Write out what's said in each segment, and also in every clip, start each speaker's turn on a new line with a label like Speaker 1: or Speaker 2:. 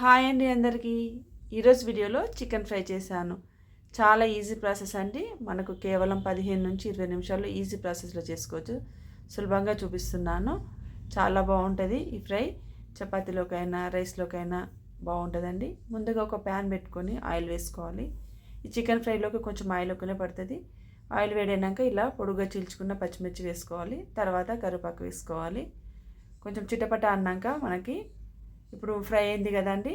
Speaker 1: Hi అండి అందరికీ. ఈరోజు వీడియోలో చికెన్ ఫ్రై చేశాను. చాలా ఈజీ ప్రాసెస్ అండి. మనకు కేవలం పదిహేను నుంచి ఇరవై నిమిషాల్లో ఈజీ ప్రాసెస్లో చేసుకోవచ్చు. సులభంగా చూపిస్తున్నాను. చాలా బాగుంటుంది ఈ ఫ్రై. చపాతీలోకైనా రైస్లోకైనా బాగుంటుందండి. ముందుగా ఒక ప్యాన్ పెట్టుకొని ఆయిల్ వేసుకోవాలి. ఈ చికెన్ ఫ్రైలోకి కొంచెం ఆయిల్ ఒక్కనే పడుతుంది. ఆయిల్ వేడైనాక ఇలా పొడుగా చీల్చుకున్న పచ్చిమిర్చి వేసుకోవాలి. తర్వాత కరివేపాకు వేసుకోవాలి. కొంచెం చిటపట అన్నాక మనకి ఇప్పుడు ఫ్రై అయింది కదండి.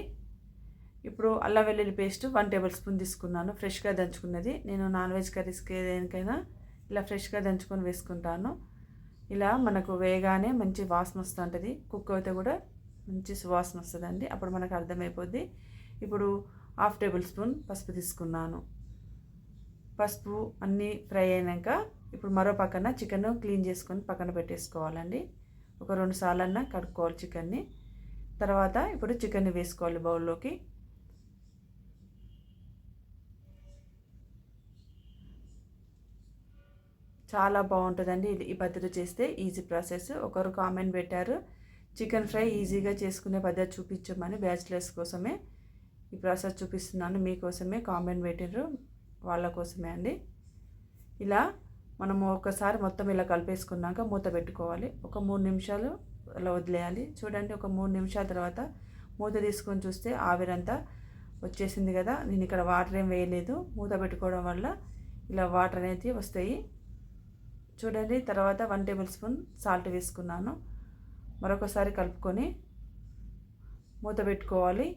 Speaker 1: ఇప్పుడు అల్లం వెల్లుల్లి పేస్ట్ వన్ టేబుల్ స్పూన్ తీసుకున్నాను. ఫ్రెష్గా దంచుకున్నది. నేను నాన్ వెజ్ కర్రీస్కి దేనికైనా ఇలా ఫ్రెష్గా దంచుకొని వేసుకుంటాను. ఇలా మనకు వేగానే మంచి వాసన వస్తుంటుంది. కుక్ అయితే కూడా మంచి సువాసన వస్తుందండి. అప్పుడు మనకు అర్థమైపోద్ది. ఇప్పుడు హాఫ్ టేబుల్ స్పూన్ పసుపు తీసుకున్నాను. పసుపు అన్నీ ఫ్రై అయినాక ఇప్పుడు మరో పక్కన చికెన్ క్లీన్ చేసుకొని పక్కన పెట్టేసుకోవాలండి. ఒక రెండు సార్లన్నా కడుక్కోవాలి చికెన్ని. తర్వాత ఇప్పుడు చికెన్ వేసుకోవాలి బౌల్లోకి. చాలా బాగుంటుందండి ఈ పద్ధతి చేస్తే ఈజీ ప్రాసెస్. ఒకరు కామెంట్ పెట్టారు చికెన్ ఫ్రై ఈజీగా చేసుకునే పద్ధతి చూపించమని బ్యాచిలర్స్ కోసమే. ఈ ప్రాసెస్ చూపిస్తున్నాను మీకోసమే కామెంట్ పెట్టారు వాళ్ళ కోసమే అండి. ఇలా మనము ఒకసారి మొత్తం ఇలా కలిపేసుకున్నాక మూత పెట్టుకోవాలి. ఒక మూడు నిమిషాలు అలా వదిలేయాలి. చూడండి ఒక మూడు నిమిషాల తర్వాత మూత తీసుకొని చూస్తే ఆవిరంతా వచ్చేసింది కదా. నేను ఇక్కడ వాటర్ ఏం వేయలేదు. మూత పెట్టుకోవడం వల్ల ఇలా వాటర్ అనేది వస్తాయి. చూడండి తర్వాత వన్ టేబుల్ స్పూన్ సాల్ట్ వేసుకున్నాను. మరొకసారి కలుపుకొని మూత పెట్టుకోవాలి.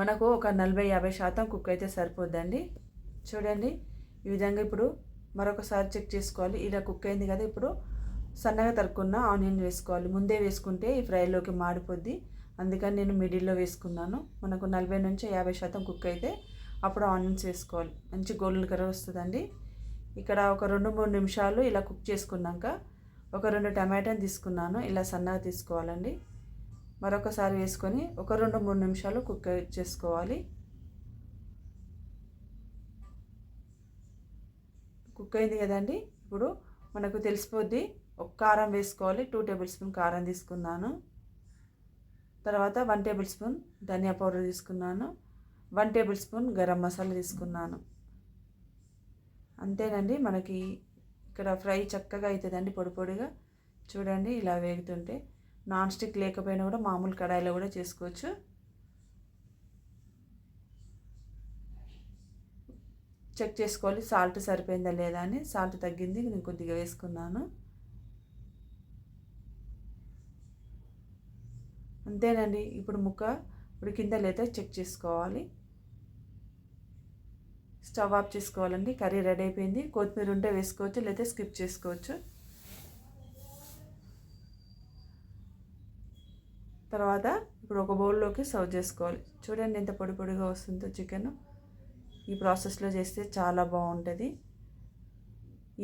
Speaker 1: మనకు ఒక నలభై యాభై శాతం కుక్ అయితే సరిపోద్దండి. చూడండి ఈ విధంగా ఇప్పుడు మరొకసారి చెక్ చేసుకోవాలి. ఇలా కుక్ అయింది కదా ఇప్పుడు. సన్నగా తరుక్కున్న ఆనియన్ వేసుకోవాలి. ముందే వేసుకుంటే ఈ ఫ్రైలోకి మాడిపోద్ది. అందుకని నేను మిడిల్లో వేసుకున్నాను. మనకు నలభై నుంచి యాభై శాతం కుక్ అయితే అప్పుడు ఆనియన్స్ వేసుకోవాలి. మంచి గోల్డెన్ కలర్ వస్తుందండి. ఇక్కడ ఒక రెండు మూడు నిమిషాలు ఇలా కుక్ చేసుకున్నాక ఒక రెండు టమాటాని తీసుకున్నాను. ఇలా సన్నగా తీసుకోవాలండి. మరొకసారి వేసుకొని ఒక రెండు మూడు నిమిషాలు కుక్ చేసుకోవాలి. కుక్ అయింది కదండి. ఇప్పుడు మనకు తెలిసిపోద్ది ఒక కారం వేసుకోవాలి టూ టేబుల్ స్పూన్ కారం తీసుకున్నాను. తర్వాత వన్ టేబుల్ స్పూన్ ధనియా పౌడర్ తీసుకున్నాను. One tablespoon garam masala తీసుకున్నాను. అంతేనండి మనకి ఇక్కడ ఫ్రై చక్కగా అవుతుందండి పొడి పొడిగా. చూడండి ఇలా వేగుతుంటే. నాన్ స్టిక్ లేకపోయినా కూడా మామూలు కడాయిలో కూడా చేసుకోవచ్చు. చెక్ చేసుకోవాలి సాల్ట్ సరిపోయిందా లేదా అని. సాల్ట్ తగ్గింది నేను కొద్దిగా వేసుకున్నాను. అంతేనండి. ఇప్పుడు ముక్క ఉడికిందా లేదా చెక్ చేసుకోవాలి. స్టవ్ ఆఫ్ చేసుకోవాలండి. కర్రీ రెడీ అయిపోయింది. కొత్తిమీర ఉంటే వేసుకోవచ్చు లేదా స్కిప్ చేసుకోవచ్చు. తర్వాత ఇప్పుడు ఒక బౌల్లోకి సర్వ్ చేసుకోవాలి. చూడండి ఎంత పొడి పొడిగా వస్తుందో చికెన్. ఈ ప్రాసెస్లో చేస్తే చాలా బాగుంటుంది.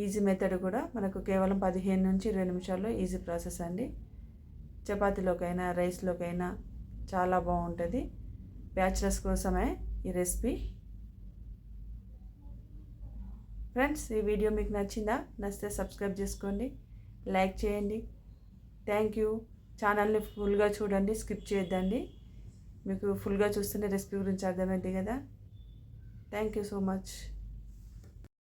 Speaker 1: ఈజీ మెథడ్ కూడా. మనకు కేవలం పదిహేను నుంచి ఇరవై నిమిషాల్లో ఈజీ ప్రాసెస్ అండి. చపాతీలోకైనా రైస్లోకైనా చాలా బాగుంటుంది. బ్యాచిలర్స్ కోసమే ఈ రెసిపీ. ఫ్రెండ్స్ ఈ వీడియో మీకు నచ్చిందా? నచ్చితే సబ్స్క్రైబ్ చేసుకోండి లైక్ చేయండి. Thank you. ఛానల్ని ఫుల్గా చూడండి స్కిప్ చేయొద్దండి. మీకు ఫుల్గా చూస్తేనే రెసిపీ గురించి అర్థమైంది కదా. Thank you so much.